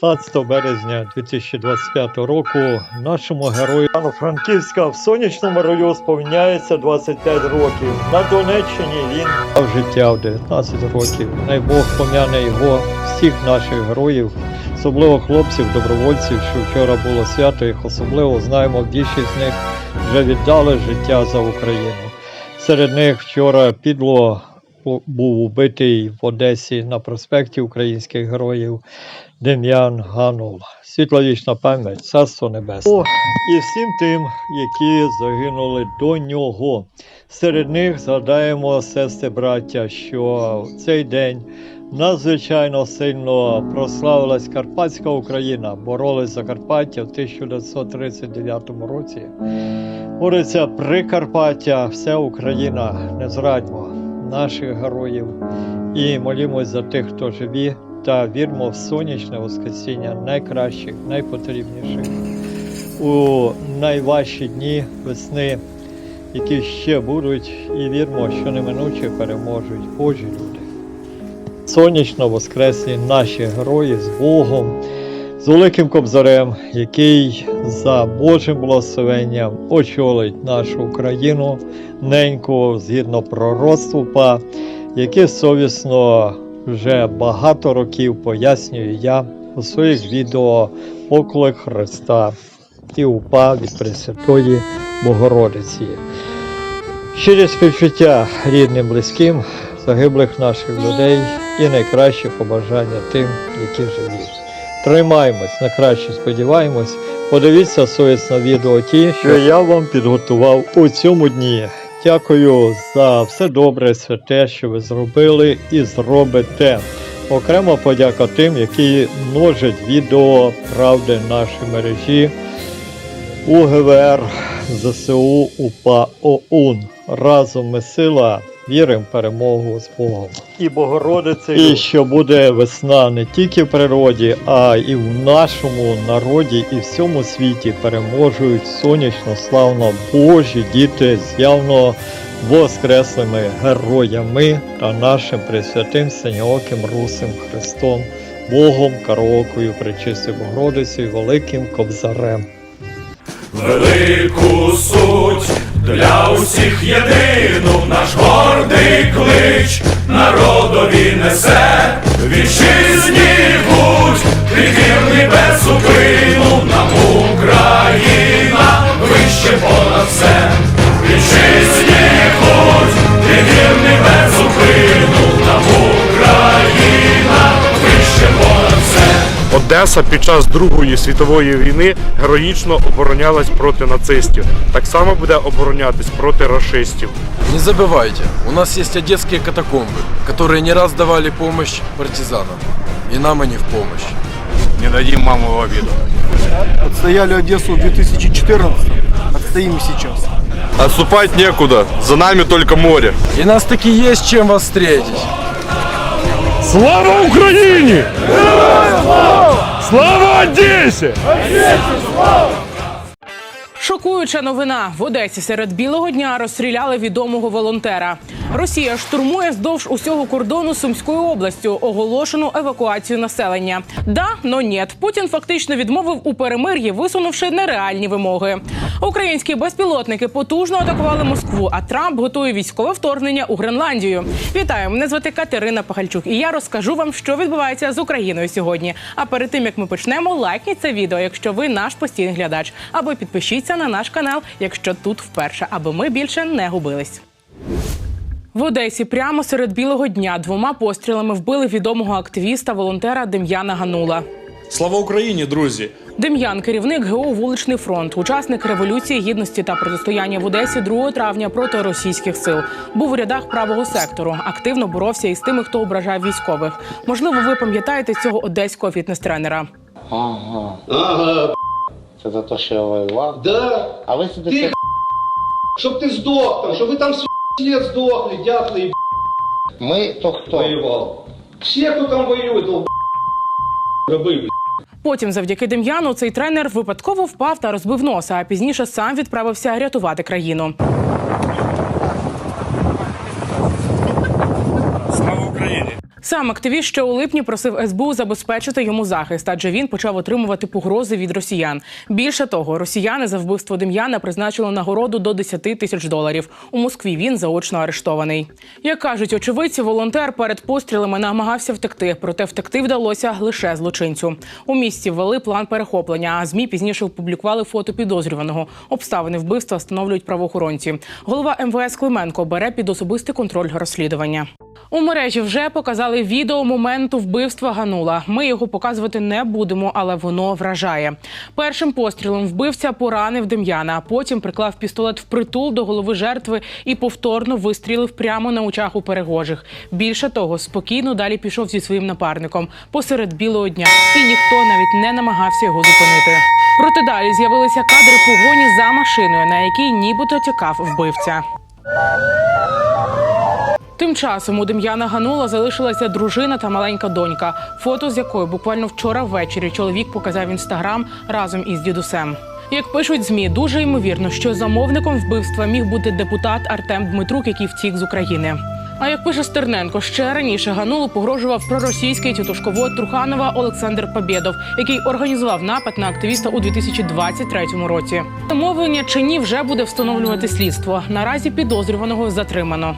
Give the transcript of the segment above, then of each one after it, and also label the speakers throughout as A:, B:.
A: 15 березня 2025 року нашому герою Івано-Франківська в сонячному раю сповняється 25 років. На Донеччині він дав життя в 19 років. Най Бог пом'яне його, всіх наших героїв, особливо хлопців, добровольців, що вчора було свято, їх особливо знаємо, більшість з них вже віддали життя за Україну. Серед них вчора підло був убитий в Одесі на проспекті українських героїв Дем'ян Ганул. Світла вічна пам'ять, царство небесне. О, і всім тим, які загинули до нього. Серед них згадаємо сестри браття, що в цей день надзвичайно сильно прославилась Карпатська Україна, боролись за Карпаття в 1939 році. Бореться Прикарпаття, вся Україна, не зрадьмо наших героїв. І молімось за тих, хто живі, та вірмо в сонячне воскресіння найкращих, найпотрібніших. У найважчі дні весни, які ще будуть, і вірмо, що неминуче переможуть Божі люди. Сонячно воскреслі наші герої з Богом, Великим Кобзарем, який за Божим благословенням очолить нашу Україну неньку згідно пророцтву, па, яке совісно вже багато років пояснюю я у своїх відео поклик Христа і упа від Пресвятої Богородиці. Щирі співчуття рідним, близьким, загиблих наших людей і найкраще побажання тим, які живі. Тримаємось, на краще сподіваємось. Подивіться совісно відео ті, що я вам підготував у цьому дні. Дякую за все добре, святе, що ви зробили і зробите. Окрема подяка тим, які множать відео правди наші мережі УГВР, ЗСУ, УПА ОУН. Разом ми сила, віримо в перемогу з Богом. І Богородицею. І що буде весна не тільки в природі, а і в нашому народі, і всьому світі переможуть сонячно, славно Божі діти з явно воскреслими героями та нашим пресвятим синьооким русим Христом, Богом, Караокою, Пречистою Богородицею, Великим Кобзарем.
B: Велику суть для усіх єдину наш гордий клич народові несе. Вітчизні будь, вірний без зупину нам Україна
C: Одеса під час Другої світової війни героїчно оборонялась проти нацистів. Так само буде оборонятись проти рашистів.
D: Не забывайте, у нас есть одесские катакомбы, которые не раз давали помощь партизанам. И нам они в помощь.
C: Не дадим маму в обіду.
E: Отстояли Одессу в 2014 отстоим и сейчас.
C: Отступать некуда, за нами только море.
D: И нас таки есть чем вас встретить.
C: Слава Україні! Слава Одесі!
F: Шокуюча новина в Одесі серед білого дня розстріляли відомого волонтера. Росія штурмує вздовж усього кордону Сумською областю. Оголошену евакуацію населення. Да, но нет. Путін фактично відмовив у перемир'ї, висунувши нереальні вимоги. Українські безпілотники потужно атакували Москву. А Трамп готує військове вторгнення у Гренландію. Вітаю! Мене звати Катерина Пахальчук, і я розкажу вам, що відбувається з Україною сьогодні. А перед тим як ми почнемо, лайкніть це відео, якщо ви наш постійний глядач, або підпишіться на наш канал, якщо тут вперше, аби ми більше не губились. В Одесі прямо серед білого дня двома пострілами вбили відомого активіста волонтера Дем'яна Ганула.
G: Слава Україні, друзі!
F: Дем'ян, керівник ГО Вуличний фронт, учасник революції гідності та протистояння в Одесі 2 травня проти російських сил. Був у рядах правого сектору. Активно боровся із тими, хто ображав військових. Можливо, ви пам'ятаєте цього одеського фітнес-тренера.
H: Ага.
I: Ага,
H: Це за те, що я воював.
I: да.
H: А ви сидите.
I: Ти, щоб ти здох там, щоб ви там слід сдохли, дятлы и
H: Ми то хто?
I: воював. Всі, хто там воюет, то рабы.
F: Потім, завдяки Дем'яну, цей тренер випадково впав та розбив носа, а пізніше сам відправився рятувати країну.
G: Слава Україні!
F: Сам активіст ще у липні просив СБУ забезпечити йому захист, адже він почав отримувати погрози від росіян. Більше того, росіяни за вбивство Дем'яна призначили нагороду до 10 тисяч доларів. У Москві він заочно арештований. Як кажуть очевидці, волонтер перед пострілами намагався втекти, проте втекти вдалося лише злочинцю. У місті ввели план перехоплення. А змі пізніше опублікували фото підозрюваного. Обставини вбивства встановлюють правоохоронці. Голова МВС Клименко бере під особистий контроль розслідування. У мережі вже показали відео моменту вбивства Ганула. Ми його показувати не будемо, але воно вражає. Першим пострілом вбивця поранив Дем'яна, а потім приклав пістолет впритул до голови жертви і повторно вистрілив прямо на очах у перегожих. Більше того, спокійно далі пішов зі своїм напарником посеред білого дня, і ніхто навіть не намагався його зупинити. Проте далі з'явилися кадри погоні за машиною, на якій нібито тікав вбивця. Тим часом у Дем'яна Ганула залишилася дружина та маленька донька, фото з якою буквально вчора ввечері чоловік показав інстаграм разом із дідусем. Як пишуть змі, дуже ймовірно, що замовником вбивства міг бути депутат Артем Дмитрук, який втік з України. А як пише Стерненко, ще раніше Ганулу погрожував проросійський тітушковод Труханова Олександр Побєдов, який організував напад на активіста у 2023 році. Замовлення чи ні вже буде встановлювати слідство. Наразі підозрюваного затримано.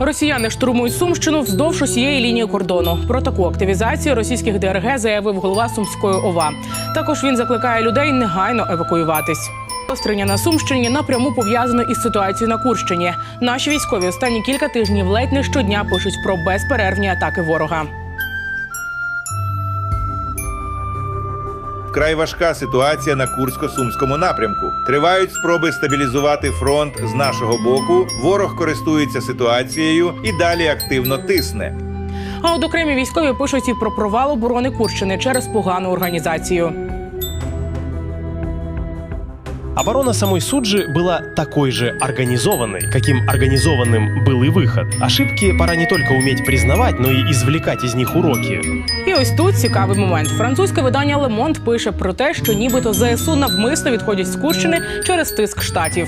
F: Росіяни штурмують Сумщину вздовж усієї лінії кордону. Про таку активізацію російських ДРГ заявив голова Сумської ОВА. Також він закликає людей негайно евакуюватись. Острення на Сумщині напряму пов'язано із ситуацією на Курщині. Наші військові останні кілька тижнів ледь не щодня пишуть про безперервні атаки ворога.
J: Вкрай важка ситуація на Курсько-Сумському напрямку. Тривають спроби стабілізувати фронт з нашого боку. Ворог користується ситуацією і далі активно тисне.
F: А от окремі військові пишуть і про провал оборони Курщини через погану організацію.
K: Оборона самой Суджи была такой же организованной, каким организованным был и выход. Ошибки пора не только уметь признавать, но и извлекать из них уроки.
F: І ось тут цікавий момент. Французьке видання Le Monde пише про те, що нібито ЗСУ навмисно відходять з Курщини через тиск штатів.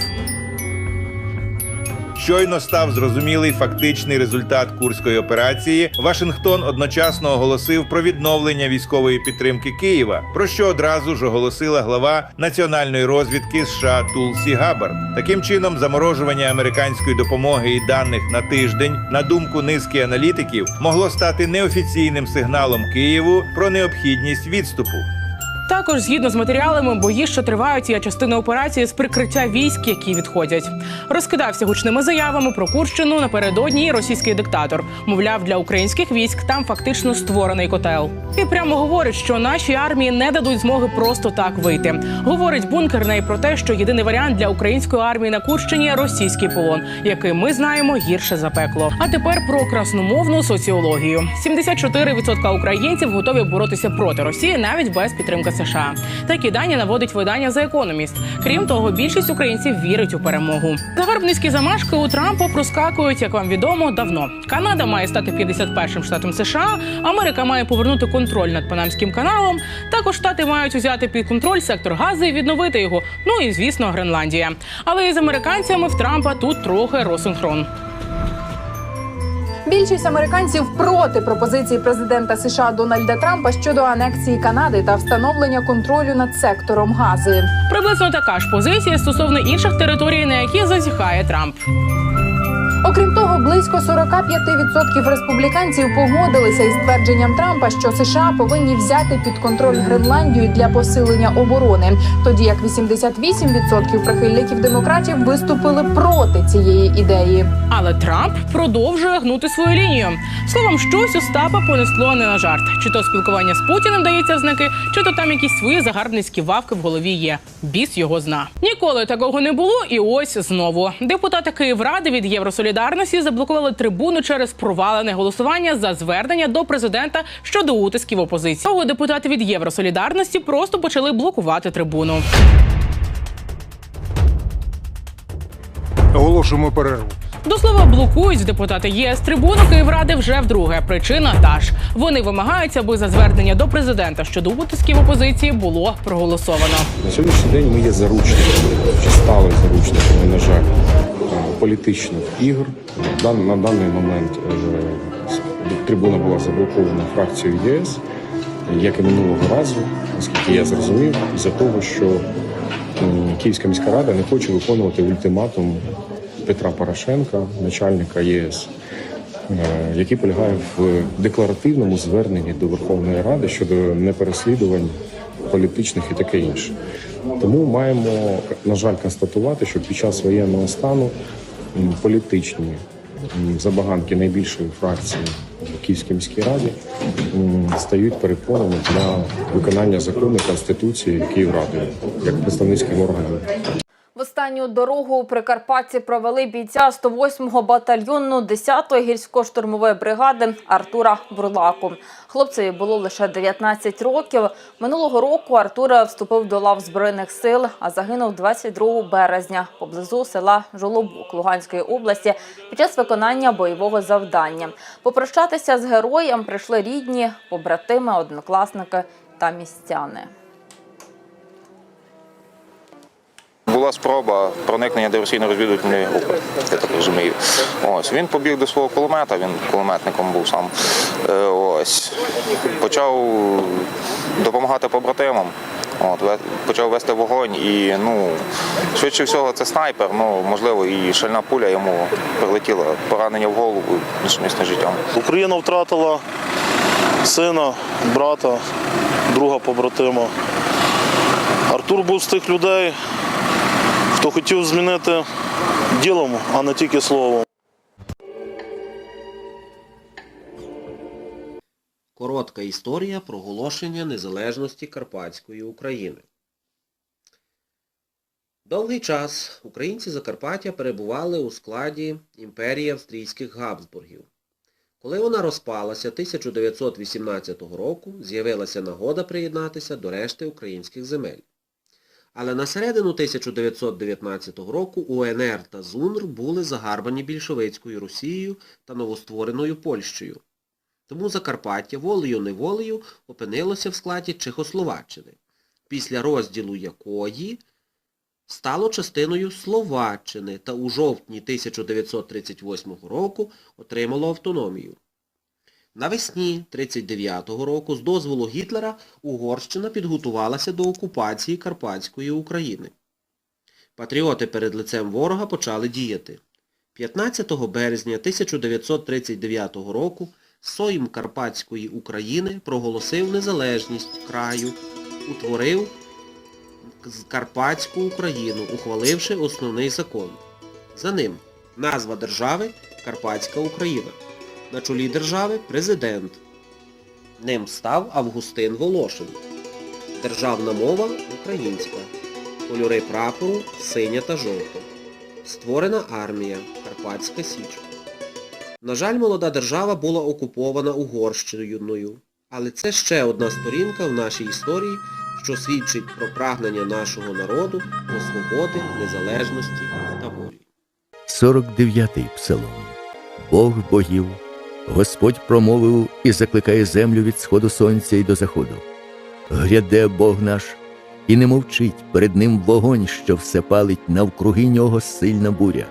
J: Щойно став зрозумілий фактичний результат курської операції. Вашингтон одночасно оголосив про відновлення військової підтримки Києва, про що одразу ж оголосила глава національної розвідки США Тулсі Габбард. Таким чином, заморожування американської допомоги і даних на тиждень, на думку низки аналітиків, могло стати неофіційним сигналом Києву про необхідність відступу.
F: Також, згідно з матеріалами, бої, що тривають, є частина операції з прикриття військ, які відходять. Розкидався гучними заявами про Курщину напередодні російський диктатор. Мовляв, для українських військ там фактично створений котел. І прямо говорить, що нашій армії не дадуть змоги просто так вийти. Говорить бункерний про те, що єдиний варіант для української армії на Курщині російський полон, який ми знаємо гірше за пекло. А тепер про красномовну соціологію: 74% українців готові боротися проти Росії навіть без підтримки США. Такі дані наводить видання The Economist. Крім того, більшість українців вірить у перемогу. Загарбницькі замашки у Трампа проскакують, як вам відомо, давно. Канада має стати 51-м штатом США. Америка має повернути контроль над Панамським каналом. Також штати мають взяти під контроль сектор газу і відновити його. Ну і звісно, Гренландія. Але із американцями в Трампа тут трохи розсинхрон.
L: Більшість американців проти пропозиції президента США Дональда Трампа щодо анексії Канади та встановлення контролю над сектором гази.
F: Приблизно така ж позиція стосовно інших територій, на які зазіхає Трамп.
L: Окрім того, близько 45% республіканців погодилися із твердженням Трампа, що США повинні взяти під контроль Гренландію для посилення оборони, тоді як 88% прихильників демократів виступили проти цієї ідеї.
F: Але Трамп продовжує гнути свою лінію. Словом, щось Остапа понесло не на жарт. Чи то спілкування з Путіним дається знаки, чи то там якісь свої загарбницькі вавки в голові є. Біс його зна. Ніколи такого не було, і ось знову. Депутати Київради від Євросолідарності заблокували трибуну через провалене голосування за звернення до президента щодо утисків опозиції. Того депутати від Євросолідарності просто почали блокувати трибуну.
E: Оголошуємо перерву.
F: До слова, блокують депутати ЄС трибуну Київради вже вдруге. Причина та ж. Вони вимагають, аби за звернення до президента щодо утисків опозиції було проголосовано.
M: На сьогоднішній день ми є заручниками, чи стали заручниками, на жаль, політичних ігр. На дан- На даний момент е, трибуна була заблокована фракцією ЄС, як і минулого разу, наскільки я зрозумів, із-за того, що м, Київська міська рада не хоче виконувати ультиматум Петра Порошенка, начальника ЄС, е, який полягає в декларативному зверненні до Верховної Ради щодо непереслідувань політичних і таке інше. Тому маємо, на жаль, констатувати, що під час воєнного стану політичні забаганки найбільшої фракції в Київській міській раді стають перепонами для виконання закону Конституції Київради як представницьким органом.
N: В останню дорогу у Прикарпатті провели бійця 108-го батальйону 10-ї гірсько-штурмової бригади Артура Бурлаку. Хлопцеві було лише 19 років. Минулого року Артур вступив до лав збройних сил, а загинув 22 березня поблизу села Жолобук Луганської області під час виконання бойового завдання. Попрощатися з героєм прийшли рідні, побратими, однокласники та містяни.
O: Була спроба проникнення диверсійно-розвідувальної групи, я так розумію. Ось він побіг до свого кулемета, він кулеметником був сам. Е, Ось почав допомагати побратимам. От, почав вести вогонь і ну, швидше всього це снайпер, ну можливо, і шальна пуля йому прилетіла, поранення в голову несумісне життям.
P: Україна втратила сина, брата, друга побратима. Артур був з тих людей, хто хотів змінити ділом, а не тільки словом.
Q: Коротка історія проголошення незалежності Карпатської України. Довгий час українці Закарпаття перебували у складі імперії австрійських Габсбургів. Коли вона розпалася 1918 року, з'явилася нагода приєднатися до решти українських земель. Але на середину 1919 року УНР та ЗУНР були загарбані більшовицькою Росією та новоствореною Польщею. Тому Закарпаття волею-неволею опинилося в складі Чехословаччини, після розділу якої стало частиною Словаччини та у жовтні 1938 року отримало автономію. Навесні 1939 року з дозволу Гітлера Угорщина підготувалася до окупації Карпатської України. Патріоти перед лицем ворога почали діяти. 15 березня 1939 року Сойм Карпатської України проголосив незалежність краю, утворив Карпатську Україну, ухваливши основний закон. За ним назва держави Карпатська Україна. На чолі держави президент. Ним став Августин Волошин. Державна мова українська. Кольори прапору синя та жовта. Створена армія Карпатська Січ. На жаль, молода держава була окупована Угорщиною, але це ще одна сторінка в нашій історії, що свідчить про прагнення нашого народу до свободи, незалежності та волі.
R: 49-й псалом. Бог богів, Господь промовив і закликає землю від сходу сонця і до заходу. Гряде Бог наш, і не мовчить перед ним вогонь, що все палить навкруги нього сильна буря.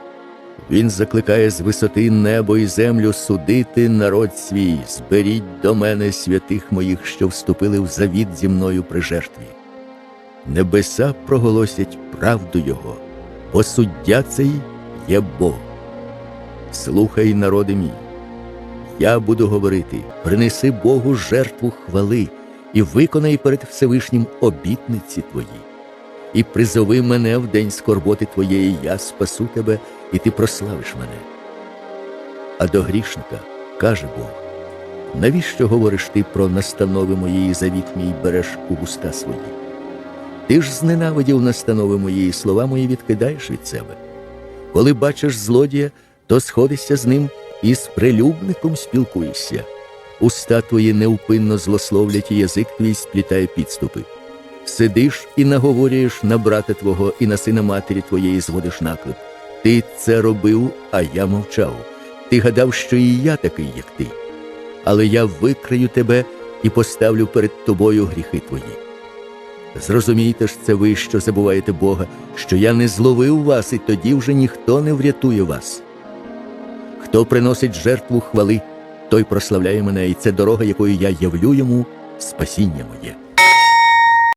R: Він закликає з висоти небо і землю судити народ свій, зберіть до мене святих моїх, що вступили в завіт зі мною при жертві. Небеса проголосять правду Його, бо суддя цей є Бог. Слухай, народи мій, я буду говорити, принеси Богу жертву хвали і виконай перед Всевишнім обітниці твої. І призови мене в день скорботи твоєї, я спасу тебе, і ти прославиш мене. А до грішника каже Бог: навіщо говориш ти про настанови мої і завіт мій береш у уста свої? Ти ж зненавидів настанови мої і слова мої відкидаєш від себе. Коли бачиш злодія, то сходишся з ним і з прилюбником спілкуєшся. Уста твої неупинно злословлять, і язик твій сплітає підступи. Сидиш і наговорюєш на брата твого і на сина матері твоєї зводиш наклеп. Ти це робив, а я мовчав. Ти гадав, що і я такий, як ти. Але я викрию тебе і поставлю перед тобою гріхи твої. Зрозумійте ж це ви, що забуваєте Бога, що я не зловив вас, і тоді вже ніхто не врятує вас. Хто приносить жертву хвали, той прославляє мене, і це дорога, якою я явлю йому спасіння моє.